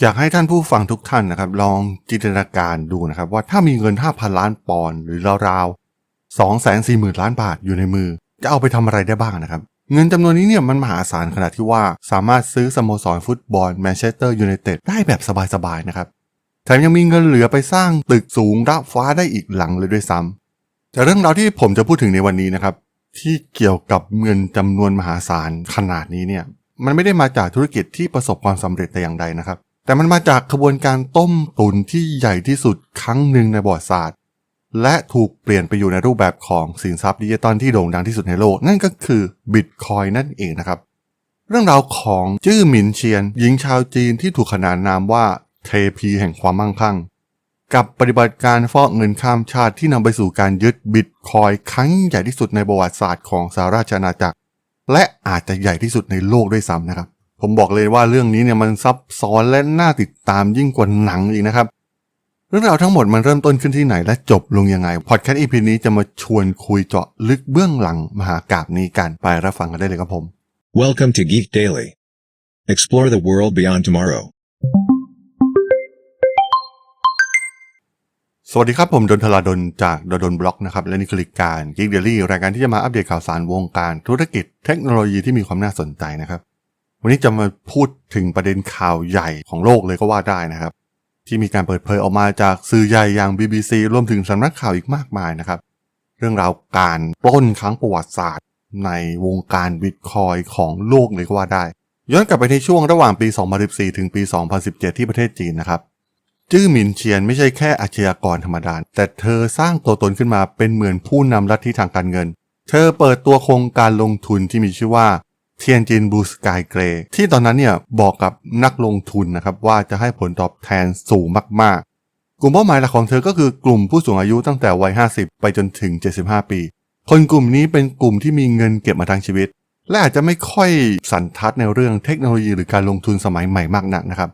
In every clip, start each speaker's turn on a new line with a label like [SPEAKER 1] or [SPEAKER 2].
[SPEAKER 1] อยากให้ท่านผู้ฟังทุกท่านนะครับ ลองจินตนาการดูนะครับ ว่าถ้ามีเงิน 5,000 ล้านปอนด์หรือราวๆ2 4 0 0 0 0 ล้านบาทอยู่ในมือ จะเอาไปทำอะไรได้บ้างนะครับ เงินจำนวนนี้เนี่ยมันมหาศาลขนาดที่ว่าสามารถซื้อสโมสรฟุตบอลแมนเชสเตอร์ยูไนเต็ดได้แบบสบายๆนะครับแถมยังมีเงินเหลือไปสร้างตึกสูงระฟ้าได้อีกหลังเลยด้วยซ้ำแต่เรื่องราวที่ผมจะพูดถึงในวันนี้นะครับ ที่เกี่ยวกับเงินจำนวนมหาศาลขนาดนี้เนี่ยมันไม่ได้มาจากธุรกิจที่ประสบความสำเร็จแต่อย่างใดนะครับ แต่มันมาจากขบวนการต้มตุนที่ใหญ่ที่สุดครั้งหนึ่งในประวัติศาสตร์ และถูกเปลี่ยนไปอยู่ในรูปแบบของสินทรัพย์ดิจิตอลที่โด่งดังที่สุดในโลก นั่นก็คือบิตคอยนั่นเองนะครับ เรื่องราวของจื้อหมินเชียน หญิงชาวจีนที่ถูกขนานนามว่าเทพีแห่งความมั่งคั่ง กับปฏิบัติการฟอกเงินข้ามชาติที่นำไปสู่การยึดบิตคอยครั้งใหญ่ที่สุดในประวัติศาสตร์ของสหราชอาณาจักร และอาจจะใหญ่ที่สุดในโลกด้วยซ้ำนะครับ ผมบอกเลยว่าเรื่องนี้เนี่ยมันซับซ้อนและน่าติดตามยิ่งกว่าหนังอีกนะครับ เรื่องราวทั้งหมดมันเริ่มต้นขึ้นที่ไหนและจบลงยังไง พอดแคสต์อีพีนี้จะมาชวนคุยเจาะลึกเบื้องหลังมหากาบนี้กันไปรับฟังกันได้เลยครับผม
[SPEAKER 2] Welcome to Geek Daily. Explore the world beyond tomorrow.
[SPEAKER 1] สวัสดีครับ ผมดนทลาดนจากดนบล็อกนะครับ และนี่คือรายการ Geek Daily รายการที่จะมาอัปเดตข่าวสารวงการธุรกิจเทคโนโลยีที่มีความน่าสนใจนะครับ วันนี้จะมาพูดถึงประเด็นข่าวใหญ่ของโลกเลยก็ว่าได้นะครับ ที่มีการเปิดเผยออกมาจากสื่อใหญ่อย่าง BBC รวมถึงสำนักข่าวอีกมากมายนะครับ เรื่องราวการปล้นครั้งประวัติศาสตร์ ในวงการบิตคอยของโลกเลยก็ว่าได้ ย้อนกลับไปในช่วงระหว่างปี 2014 ถึงปี 2017 ที่ประเทศจีนนะครับจื้อหมินเชียนไม่ใช่แค่อาชญากรธรรมดา แต่เธอสร้างตัวตนขึ้นมาเป็นเหมือนผู้นำลัทธิทางการเงิน เธอเปิดตัวโครงการลงทุนที่มีชื่อว่า เทียนจินบูสกายเกรที่ตอนนั้นเนี่ยบอกกับนักลงทุนนะครับว่าจะให้ผลตอบแทนสูงมากๆ กลุ่มเป้าหมายหลักของเธอก็คือกลุ่มผู้สูงอายุตั้งแต่วัย 50 ไปจนถึง 75 ปี คนกลุ่มนี้เป็นกลุ่มที่มีเงินเก็บมาทั้งชีวิต และอาจจะไม่ค่อยสันทัดในเรื่องเทคโนโลยีหรือการลงทุนสมัยใหม่มากนักนะครับ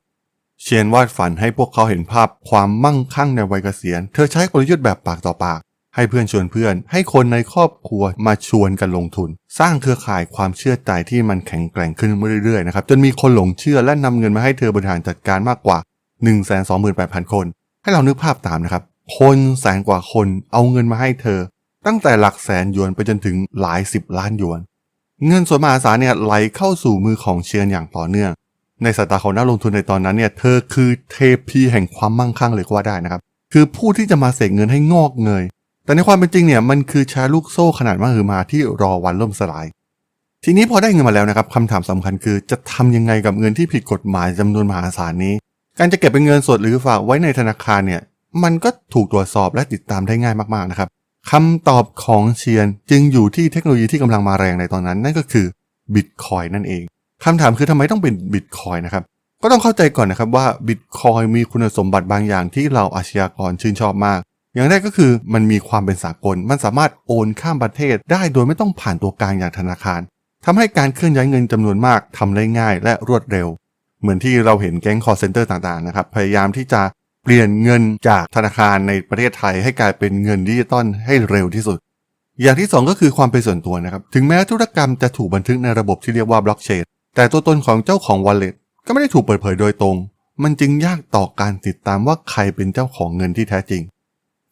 [SPEAKER 1] เชียนวาดฝันให้พวกเขาเห็นภาพความมั่งคั่งในวัยเกษียณ เธอใช้กลยุทธ์แบบปากต่อปาก ให้เพื่อนชวนเพื่อน ให้คนในครอบครัวมาชวนกันลงทุน สร้างเครือข่ายความเชื่อใจที่มันแข็งแกร่งขึ้นเรื่อยๆนะครับจนมีคนหลงเชื่อและนำเงินมาให้เธอบริหารจัดการมากกว่า 128,000 คน ให้เรานึกภาพตามนะครับ คนแสนกว่าคนเอาเงินมาให้เธอ ตั้งแต่หลักแสนหยวนไปจนถึงหลายสิบล้านหยวน เงินส่วนมหาศาลเนี่ยไหลเข้าสู่มือของเชียนอย่างต่อเนื่อง ในสายตาของนักลงทุนในตอนนั้นเนี่ยเธอคือเทพีแห่งความมั่งคั่งเลยก็ว่าได้นะครับคือผู้ที่จะมาเสกเงินให้งอกเงย แต่ในความเป็นจริงเนี่ยมันคือแชร์ลูกโซ่ขนาดมหึมาที่รอวันล่มสลาย ทีนี้พอได้เงินมาแล้วนะครับคำถามสำคัญคือจะทำยังไงกับเงินที่ผิดกฎหมายจำนวนมหาศาลนี้ การจะเก็บเป็นเงินสดหรือฝากไว้ในธนาคารเนี่ยมันก็ถูกตรวจสอบและติดตามได้ง่ายมากๆนะครับคำตอบของเชียนจึงอยู่ที่เทคโนโลยีที่กำลังมาแรงในตอนนั้น นั่นก็คือบิตคอยนั่นเองคำถามคือทำไมต้องเป็นบิตคอยนะครับก็ต้องเข้าใจก่อนนะครับว่าบิตคอยมีคุณสมบัติบางอย่างที่เราอาชญากรชื่นชอบมาก อย่างแรกก็คือมันมีความเป็นสากล มันสามารถโอนข้ามประเทศได้โดยไม่ต้องผ่านตัวกลางอย่างธนาคารทำให้การเคลื่อนย้ายเงินจำนวนมากทำได้ง่ายและรวดเร็ว เหมือนที่เราเห็นแก๊งคอร์เซนเตอร์ต่างๆนะครับพยายามที่จะเปลี่ยนเงินจากธนาคารในประเทศไทยให้กลายเป็นเงินดิจิตอลให้เร็วที่สุด อย่างที่ 2 ก็คือความเป็นส่วนตัวนะครับ ถึงแม้ธุรกรรมจะถูกบันทึกในระบบที่เรียกว่าบล็อกเชน แต่ตัวตนของเจ้าของ wallet ก็ไม่ได้ถูกเปิดเผยโดยตรง มันจึงยากต่อการติดตามว่าใครเป็นเจ้าของเงินที่แท้จริง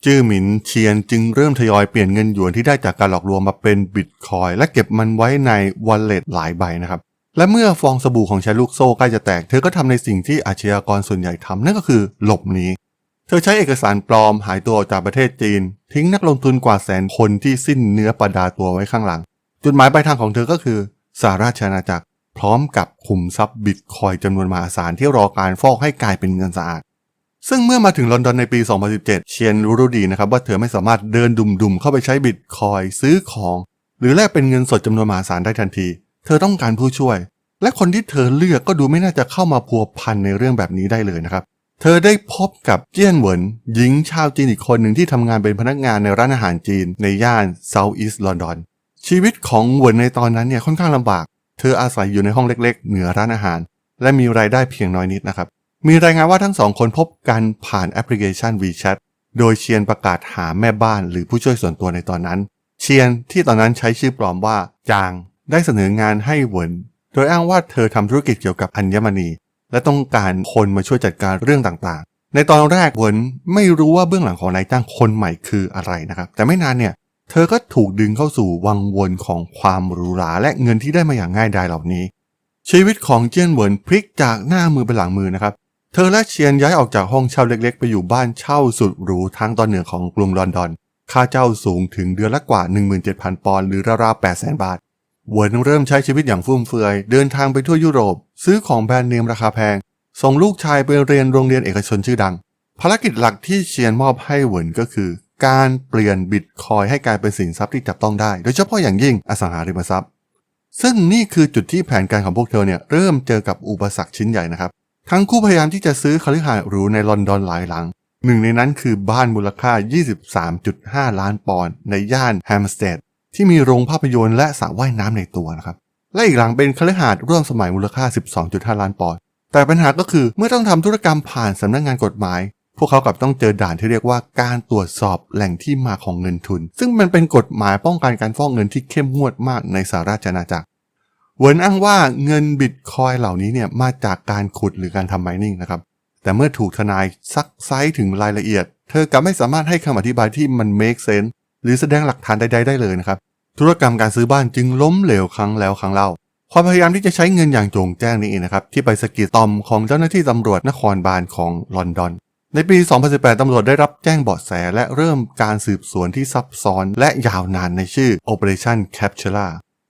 [SPEAKER 1] จื้อหมินเชียนจึงเริ่มทยอยเปลี่ยนเงินหยวนที่ได้จากการหลอกลวงมาเป็นบิตคอยและเก็บมันไว้ใน wallet หลายใบนะครับ และเมื่อฟองสบู่ของชร์ลูกโซ่ใกล้จะแตก เธอก็ทำในสิ่งที่อาชญากรส่วนใหญ่ทำนั่นก็คือหลบหนีเธอใช้เอกสารปลอมหายตัวออกจากประเทศจีน ทิ้งนักลงทุนกว่าแสนคนที่สิ้นเนื้อประดาตัวไว้ข้างหลัง จุดหมายปลายทางของเธอก็คือสหราชอาณาจักรพร้อมกับขุมทรัพย์บิตคอยจำนวนมหาศาลที่รอการฟอกให้กลายเป็นเงินสะอาด ซึ่งเมื่อมาถึงลอนดอนในปี 2017 เชียนรู้รู้ดีนะครับว่าเธอไม่สามารถเดินดุ่มๆเข้าไปใช้บิตคอยซื้อของ หรือแลกเป็นเงินสดจำนวนมหาศาลได้ทันที เธอต้องการผู้ช่วย และคนที่เธอเลือกก็ดูไม่น่าจะเข้ามาพัวพันในเรื่องแบบนี้ได้เลยนะครับ เธอได้พบกับเจี้ยนเหวินหญิงชาวจีนอีกคนหนึ่งที่ทำงานเป็นพนักงานในร้านอาหารจีนในย่าน South East London ชีวิตของเหวินในตอนนั้นเนี่ยค่อนข้างลำบาก เธออาศัยอยู่ในห้องเล็ก ๆ เหนือร้านอาหาร และมีรายได้เพียงน้อยนิดนะครับ มีรายงานว่าทั้งสองคนพบกันผ่านแอปพลิเคชัน WeChat โดยเชียนประกาศหาแม่บ้านหรือผู้ช่วยส่วนตัวในตอนนั้น เชียนที่ตอนนั้นใช้ชื่อปลอมว่า จาง ได้เสนองานให้เหวินโดยอ้างว่าเธอทำธุรกิจเกี่ยวกับอัญมณี และต้องการคนมาช่วยจัดการเรื่องต่างๆ ในตอนแรกเหวินไม่รู้ว่าเบื้องหลังของนายจ้างคนใหม่คืออะไรนะครับ แต่ไม่นานเนี่ยเธอก็ถูกดึงเข้าสู่วังวนของความหรูหราและเงินที่ได้มาอย่างง่ายดายเหล่านี้ ชีวิตของเจียนเหวินพลิกจากหน้ามือไปหลังมือนะครับ เธอและเชียนย้ายออกจากห้องเช่าเล็กๆ ไปอยู่บ้านเช่าสุดหรูทางตอนเหนือของกรุงลอนดอน ค่าเช่าสูงถึงเดือนละกว่า 17,000 ปอนด์หรือราวๆ800,000 บาทเหวินเริ่มใช้ชีวิตอย่างฟุ่มเฟือย เดินทางไปทั่วยุโรป ซื้อของแบรนด์เนมราคาแพง ส่งลูกชายไปเรียนโรงเรียนเอกชนชื่อดัง ภารกิจหลักที่เชียนมอบให้เหวินก็คือ การเปลี่ยนบิตคอยให้กลายเป็นสินทรัพย์ที่จับต้องได้ โดยเฉพาะอย่างยิ่งอสังหาริมทรัพย์ ซึ่งนี่คือจุดที่แผนการของพวกเธอเนี่ยเริ่มเจอกับอุปสรรคชิ้นใหญ่นะครับ ทั้งคู่พยายามที่จะซื้อคฤหาสน์หรูในลอนดอนหลายหลัง หนึ่งในนั้นคือบ้านมูลค่า 23.5 ล้านปอนด์ในย่านแฮมสเตดที่มีโรงภาพยนตร์และสระว่ายน้ำในตัวนะครับ และอีกหลังเป็นคฤหาสน์ร่วมสมัยมูลค่า 12.5 ล้านปอนด์แต่ปัญหาก็คือเมื่อต้องทำธุรกรรมผ่านสำนักงงานกฎหมาย พวกเขากลับต้องเจอด่านที่เรียกว่าการตรวจสอบแหล่งที่มาของเงินทุน ซึ่งมันเป็นกฎหมายป้องกันการฟอกเงินที่เข้มงวดมากในสหราชอาณาจักร เวินอ้างว่าเงินบิตคอยเหล่านี้เนี่ยมาจากการขุดหรือการทำไมนิ่งนะครับ แต่เมื่อถูกทนายซักไซถึงรายละเอียด เธอกลับไม่สามารถให้คำอธิบายที่มัน make sense หรือแสดงหลักฐานใดๆได้เลยนะครับ ธุรกรรมการซื้อบ้านจึงล้มเหลวครั้งแล้วครั้งเล่า ความพยายามที่จะใช้เงินอย่างโจงแจ้งนี่เองนะครับ ที่ไปสกิดตอมของเจ้าหน้าที่ตำรวจนครบาลของลอนดอน ในปี 2018 ตำรวจได้รับแจ้งเบาะแสและเริ่มการสืบสวนที่ซับซ้อนและยาวนานในชื่อ Operation Captura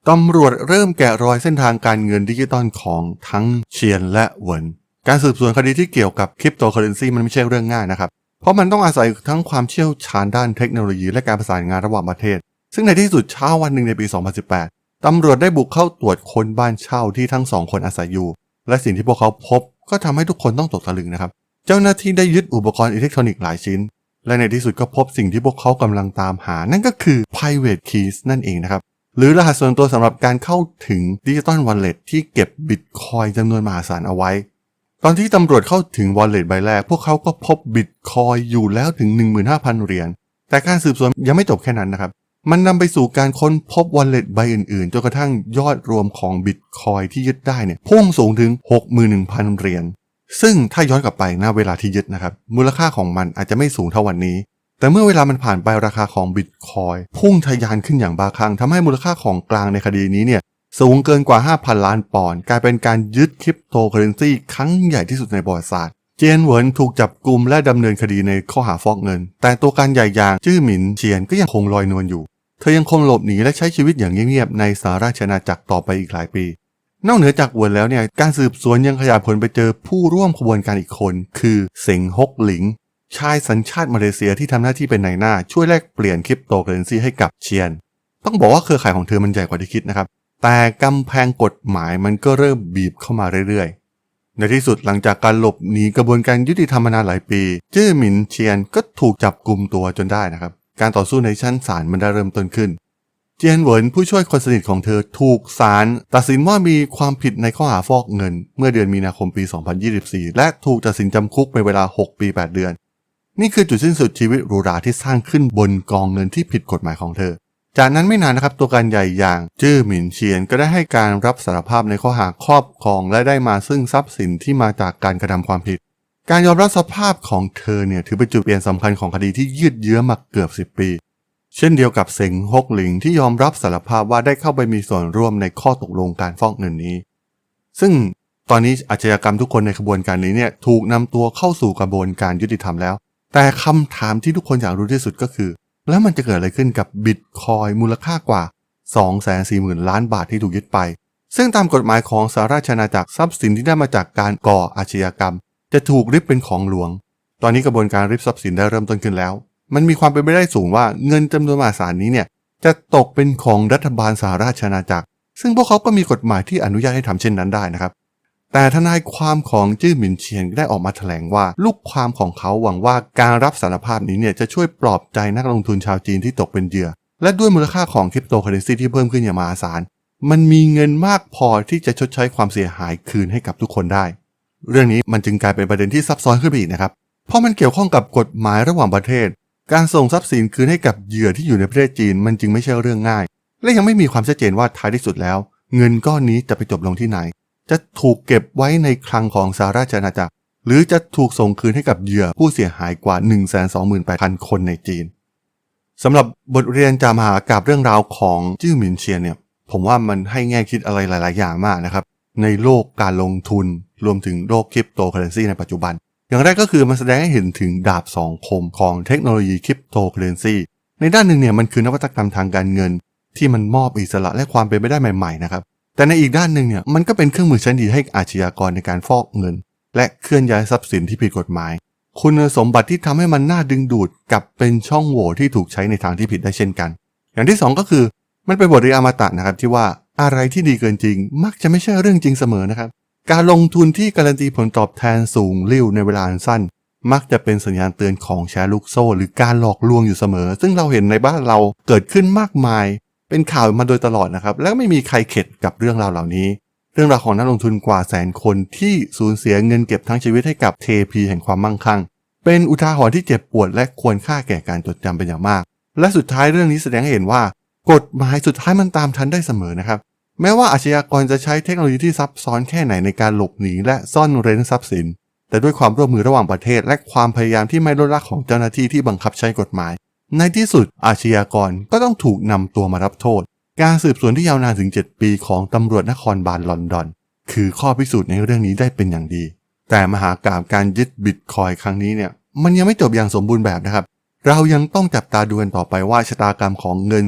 [SPEAKER 1] ตำรวจเริ่มแกะรอยเส้นทางการเงินดิจิตอลของทั้งเชียนและเหวิน การสืบสวนคดีที่เกี่ยวกับคริปโตเคอเรนซีมันไม่ใช่เรื่องง่ายนะครับ เพราะมันต้องอาศัยทั้งความเชี่ยวชาญด้านเทคโนโลยีและการประสานงานระหว่างประเทศ ซึ่งในที่สุดเช้าวันหนึ่งในปี 2018 ตำรวจได้บุกเข้าตรวจค้นบ้านเช่าที่ทั้งสองคนอาศัยอยู่ และสิ่งที่พวกเขาพบก็ทำให้ทุกคนต้องตกตะลึงนะครับ เจ้าหน้าที่ได้ยึดอุปกรณ์อิเล็กทรอนิกส์หลายชิ้น และในที่สุดก็พบสิ่งที่พวกเขากำลังตามหา นั่นก็คือ private keys นั่นเองนะครับ หรือรหัสส่วนตัวสำหรับการเข้าถึงดิจิตอลวอลเล็ตที่เก็บบิตคอยจำนวนมหาศาลเอาไว้ ตอนที่ตำรวจเข้าถึงวอลเล็ตใบแรก พวกเขาก็พบบิตคอยอยู่แล้วถึง 15,000 เหรียญ แต่การสืบสวนยังไม่จบแค่นั้นนะครับ มันนำไปสู่การค้นพบวอลเล็ตใบอื่นๆ จนกระทั่งยอดรวมของบิตคอยที่ยึดได้เนี่ยพุ่งสูงถึง 61,000 เหรียญ ซึ่งถ้าย้อนกลับไปณเวลาที่ยึดนะครับ มูลค่าของมันอาจจะไม่สูงเท่าวันนี้ แต่เมื่อเวลามันผ่านไปราคาของบิตคอยพุ่งทะยานขึ้นอย่างบ้าคลั่งทำให้มูลค่าของกลางในคดีนี้เนี่ยสูงเกินกว่า 5,000 ล้านปอนด์กลายเป็นการยึดคริปโตเคอเรนซีครั้งใหญ่ที่สุดในประวัติศาสตร์เจียนเหวินถูกจับกลุ่มและดำเนินคดีในข้อหาฟอกเงิน แต่ตัวการใหญ่อย่างจื้อหมินเจียนก็ยังคงลอยนวลอยู่ เธอยังคงหลบหนีและใช้ชีวิตอย่างเงียบๆในสหราชอาจักรต่อไปอีกหลายปี นอกเหนือจากเหวินแล้วเนี่ยการสืบสวนยังขยายผลไปเจอผู้ร่วมขบวนการอีกคน คือเซ็งฮกหลิง ชายสัญชาติมาเลเซียที่ทำหน้าที่เป็นนายหน้าช่วยแลกเปลี่ยนคริปโตเคอเรนซีให้กับเชียน ต้องบอกว่าเครือข่ายของเธอมันใหญ่กว่าที่คิดนะครับ แต่กำแพงกฎหมายมันก็เริ่มบีบเข้ามาเรื่อยๆ ในที่สุดหลังจากการหลบหนีกระบวนการยุติธรรมมานานหลายปี จื้อหมินเชียนก็ถูกจับกลุ่มตัวจนได้นะครับ การต่อสู้ในชั้นศาลมันได้เริ่มต้นขึ้น เจียนเหวินผู้ช่วยคนสนิทของเธอถูกศาลตัดสินว่ามีความผิดในข้อหาฟอกเงิน เมื่อเดือนมีนาคมปี 2024 และถูกตัดสินจำคุกเป็นเวลา 6 ปี 8 เดือน นี่คือจุดสิ้นสุดชีวิตรูราที่สร้างขึ้นบนกองเงินที่ผิดกฎหมายของเธอ จากนั้นไม่นานนะครับตัวการใหญ่อย่าง จื้อหมินเชียนก็ได้ให้การรับสารภาพในข้อหาครอบครองและได้มาซึ่งทรัพย์สินที่มาจากการกระทำความผิด การยอมรับสภาพของเธอเนี่ยถือเป็นจุดเปลี่ยนสำคัญของคดีที่ยืดเยื้อมาเกือบ10ปี เช่นเดียวกับเซ็งฮกหลิงที่ยอมรับสารภาพว่าได้เข้าไปมีส่วนร่วมในข้อตกลงการฟอกเงินนี้ ซึ่งตอนนี้อาชญากรรมทุกคนในขบวนการนี้เนี่ยถูกนำตัวเข้าสู่กระบวนการยุติธรรมแล้ว แต่คำถามที่ทุกคนอยากรู้ที่สุดก็คือ แล้วมันจะเกิดอะไรขึ้นกับบิตคอยมูลค่ากว่า 240,000 ล้านบาทที่ถูกยึดไป ซึ่งตามกฎหมายของสหราชอาณาจักรทรัพย์สินที่ได้มาจากการก่ออาชญากรรม จะถูกริบเป็นของหลวง ตอนนี้กระบวนการริบทรัพย์สินได้เริ่มต้นขึ้นแล้ว มันมีความเป็นไปได้สูงว่าเงินจำนวนมหาศาลนี้เนี่ยจะตกเป็นของรัฐบาลสหราชอาณาจักร ซึ่งพวกเขาก็มีกฎหมายที่อนุญาตให้ทำเช่นนั้นได้นะครับ แต่ทนายความของจื้อหมินเชียนได้ออกมาแถลงว่า ลูกความของเขาหวังว่าการรับสารภาพนี้เนี่ยจะช่วยปลอบใจนักลงทุนชาวจีนที่ตกเป็นเหยื่อ และด้วยมูลค่าของคริปโตเคอเรนซีที่เพิ่มขึ้นอย่างมหาศาล มันมีเงินมากพอที่จะชดใช้ความเสียหายคืนให้กับทุกคนได้ เรื่องนี้มันจึงกลายเป็นประเด็นที่ซับซ้อนขึ้นไปอีกนะครับ เพราะมันเกี่ยวข้องกับกฎหมายระหว่างประเทศ การส่งทรัพย์สินคืนให้กับเหยื่อที่อยู่ในประเทศจีน มันจึงไม่ใช่เรื่องง่าย และยังไม่มีความชัดเจนว่าท้ายที่สุดแล้ว เงินก้อนนี้จะไปจบลงที่ไหน จะถูกเก็บไว้ในคลังของสหราชอาณาจักร หรือจะถูกส่งคืนให้กับเหยื่อผู้เสียหายกว่า 128,000 คนในจีนสำหรับบทเรียนจากมหากาบเรื่องราวของจื้อหมินเชียนเนี่ยผมว่ามันให้แง่คิดอะไรหลาย ๆ อย่างมากนะครับ ในโลกการลงทุนรวมถึงโลกคริปโตเคอเรนซีในปัจจุบัน อย่างแรกก็คือมันแสดงให้เห็นถึงดาบสองคมของเทคโนโลยีคริปโตเคอเรนซีในด้านหนึ่งเนี่ยมันคือนวัตกรรมทางการเงิน ที่มันมอบอิสระและความเป็นไปได้ใหม่ ๆ นะครับ แต่ในอีกด้านหนึ่งเนี่ยมันก็เป็นเครื่องมือชั้นดีให้อาชญากรในการฟอกเงิน และเคลื่อนย้ายทรัพย์สินที่ผิดกฎหมาย คุณสมบัติที่ทำให้มันน่าดึงดูดกับเป็นช่องโหว่ที่ถูกใช้ในทางที่ผิดได้เช่นกัน อย่างที่สองก็คือมันเป็นบทเรียนอมตะนะครับที่ว่าอะไรที่ดีเกินจริง มักจะไม่ใช่เรื่องจริงเสมอนะครับ การลงทุนที่การันตีผลตอบแทนสูงเร็วในเวลาอันสั้น มักจะเป็นสัญญาณเตือนของแชร์ลูกโซ่ หรือการหลอกลวงอยู่เสมอ ซึ่งเราเห็นในบ้านเราเกิดขึ้นมากมาย เป็นข่าวมาโดยตลอดนะครับ และไม่มีใครเข็ดกับเรื่องราวเหล่านี้ เรื่องราวของนักลงทุนกว่าแสนคนที่สูญเสียเงินเก็บทั้งชีวิตให้กับเทพีแห่งความมั่งคั่ง เป็นอุทาหรณ์ที่เจ็บปวดและควรค่าแก่การจดจำเป็นอย่างมาก และสุดท้ายเรื่องนี้แสดงให้เห็นว่า กฎหมายสุดท้ายมันตามทันได้เสมอนะครับ แม้ว่าอาชญากรจะใช้เทคโนโลยีที่ซับซ้อนแค่ไหนในการหลบหนีและซ่อนเร้นทรัพย์สิน แต่ด้วยความร่วมมือระหว่างประเทศ และความพยายามที่ไม่ลดละของเจ้าหน้าที่ที่บังคับใช้กฎหมาย ในที่สุดอาชญากรก็ต้องถูกนำตัวมารับโทษ การสืบสวนที่ยาวนานถึง 7 ปีของตำรวจนครบาลลอนดอน คือข้อพิสูจน์ในเรื่องนี้ได้เป็นอย่างดี แต่มหากาบการยึดบิตคอยครั้งนี้เนี่ยมันยังไม่จบอย่างสมบูรณ์แบบนะครับ เรายังต้องจับตาดูกันต่อไปว่าชะตากรรมของเงิน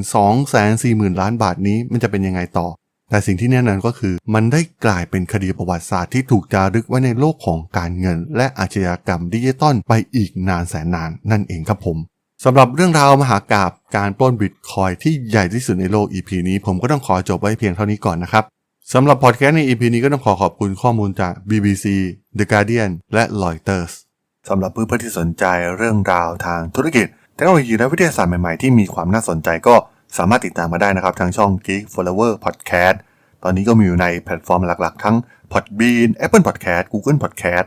[SPEAKER 1] 240,000 ล้านบาทนี้มันจะเป็นยังไงต่อ แต่สิ่งที่แน่นอนก็คือ มันได้กลายเป็นคดีประวัติศาสตร์ที่ถูกจารึกไว้ในโลกของการเงิน และอาชญากรรมดิจิตอลไปอีกนานแสนนานนั่นเองครับผม สำหรับเรื่องราวมหากาบการปล้นบิตคอยที่ใหญ่ที่สุดในโลก EP นี้ ผมก็ต้องขอจบไว้เพียงเท่านี้ก่อนนะครับสำหรับพอดแคสต์ใน EP นี้ก็ต้องขอขอบคุณข้อมูลจาก BBC The Guardian และ Reuters สำหรับเพื่อนๆที่สนใจเรื่องราวทางธุรกิจเทคโนโลยีและวิทยาศาสตร์ใหม่ๆที่มีความน่าสนใจก็สามารถติดตามมาได้นะครับทางช่อง Geek Flower Podcast ตอนนี้ก็มีอยู่ในแพลตฟอร์มหลักๆ ทั้ง Podbean Apple Podcast Google Podcast